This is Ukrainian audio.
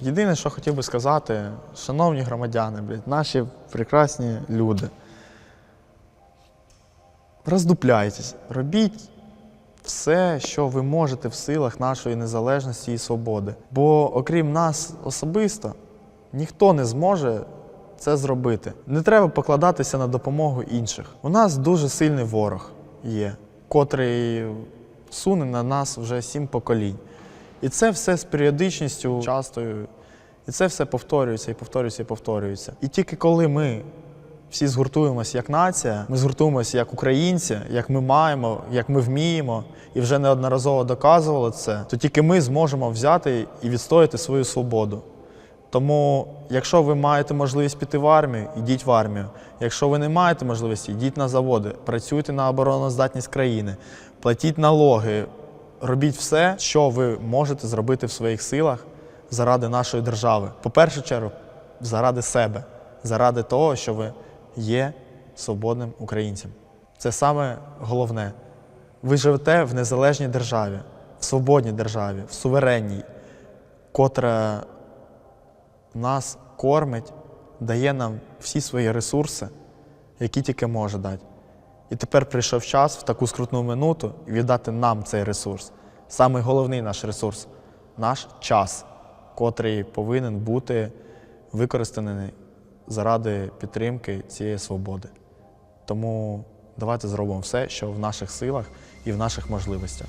Єдине, що хотів би сказати, шановні громадяни, блядь, наші прекрасні люди. Роздупляйтесь, робіть все, що ви можете в силах нашої незалежності і свободи. Бо окрім нас особисто, ніхто не зможе це зробити. Не треба покладатися на допомогу інших. У нас дуже сильний ворог є, котрий суне на нас вже сім поколінь. І це все з періодичністю частою. І це все повторюється і повторюється і повторюється. І тільки коли ми всі згуртуємося як нація, ми згуртуємося як українці, як ми маємо, як ми вміємо, і вже неодноразово доказували це, то тільки ми зможемо взяти і відстояти свою свободу. Тому, якщо ви маєте можливість піти в армію, йдіть в армію. Якщо ви не маєте можливості, йдіть на заводи, працюйте на обороноздатність країни, платіть налоги, робіть все, що ви можете зробити в своїх силах заради нашої держави. По першу чергу, заради себе, заради того, що ви є свободним українцем. Це саме головне. Ви живете в незалежній державі, в свободній державі, в суверенній, котра нас кормить, дає нам всі свої ресурси, які тільки може дати. І тепер прийшов час в таку скрутну минуту віддати нам цей ресурс. Самий головний наш ресурс наш час, котрий повинен бути використаний заради підтримки цієї свободи. Тому давайте зробимо все, що в наших силах і в наших можливостях.